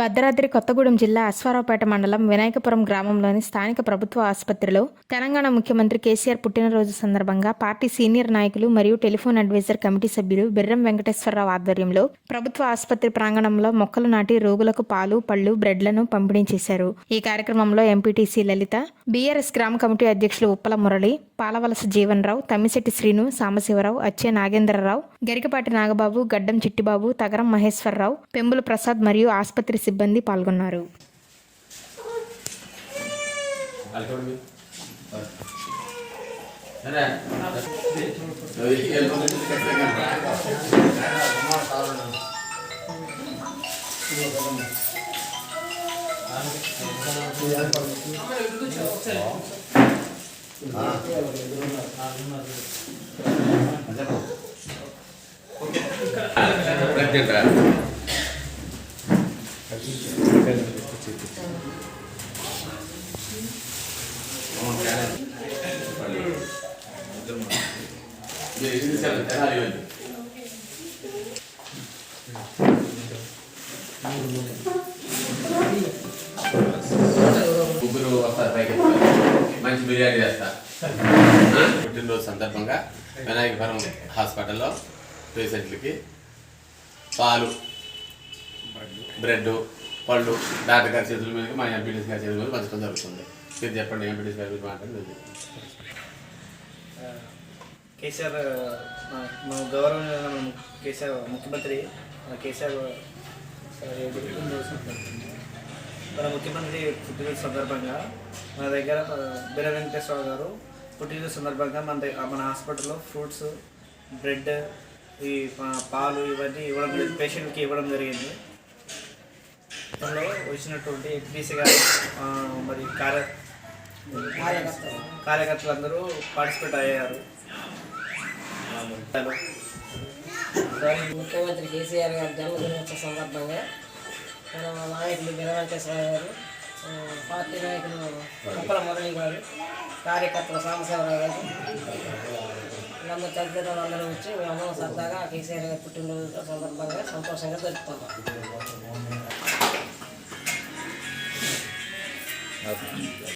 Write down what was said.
భద్రాద్రి కొత్తగూడెం జిల్లా అశ్వారావుపేట మండలం వినాయకపురం గ్రామంలోని స్థానిక ప్రభుత్వ ఆసుపత్రిలో తెలంగాణ ముఖ్యమంత్రి కేసీఆర్ పుట్టినరోజు సందర్భంగా పార్టీ సీనియర్ నాయకులు మరియు టెలిఫోన్ అడ్వైజర్ కమిటీ సభ్యులు బిర్రం వెంకటేశ్వరరావు ఆధ్వర్యంలో ప్రభుత్వ ఆసుపత్రి ప్రాంగణంలో మొక్కలు నాటి రోగులకు పాలు పళ్ళు బ్రెడ్లను పంపిణీ చేశారు. ఈ కార్యక్రమంలో ఎంపీటీసీ లలిత బీఆర్ఎస్ గ్రామ కమిటీ అధ్యక్షులు ఉప్పల మురళి పాలవలస జీవన్రావు తమ్మిశెట్టి శ్రీను సాంబశివరావు అచ్చే నాగేంద్రరావు గరికపాటి నాగబాబు గడ్డం చిట్టిబాబు తగరం మహేశ్వరరావు పెంబుల ప్రసాద్ మరియు ఆసుపత్రి సిబ్బంది పాల్గొన్నారు. ముగ్గురు వస్తారు పైకి మంచి బిర్యానీ చేస్తా పుట్టినరోజు సందర్భంగా వినాయకపురం హాస్పిటల్లో పేషెంట్లకి పాలు బ్రెడ్ పళ్ళు డాక్టర్ గారి చేతుల మీదకి మా ఎంపీటీసీ గారి చేతుల మీద పంచడం జరుగుతుంది. మీరు చెప్పండి ఎంపీటీసీ గారి గురించి మాట్లాడండి కేసీఆర్ మన మన గౌరవనీయ కేసీఆర్ ముఖ్యమంత్రి కేసీఆర్ మన ముఖ్యమంత్రి పుట్టినరోజు సందర్భంగా మన దగ్గర ఆ, బిర వెంకటేశ్వర గారు పుట్టినరోజు సందర్భంగా మన దగ్గర మన హాస్పిటల్లో ఫ్రూట్స్ బ్రెడ్ ఈ పాలు ఇవన్నీ ఇవ్వడం పేషెంట్కి ఇవ్వడం జరిగింది. దానిలో వచ్చినటువంటి ఎంపీసీ గారు మరి కార్య కార్యకర్తలందరూ పార్టిసిపేట్ అయ్యారు. ముఖ్యమంత్రి కేసీఆర్ గారి జన్మదినోత్సవ సందర్భంగా మన నాయకులు బిర వెంకటేశ్వర గారు పార్టీ నాయకులు కుప్పల మురళి గారు కార్యకర్తలు సాంబశివరావు గారు వీళ్ళందరూ తల్లిదండ్రులు అందరూ వచ్చి మేము సరదాగా కేసీఆర్ గారి పుట్టినరోజు సందర్భంగా సంతోషంగా Tá a vida.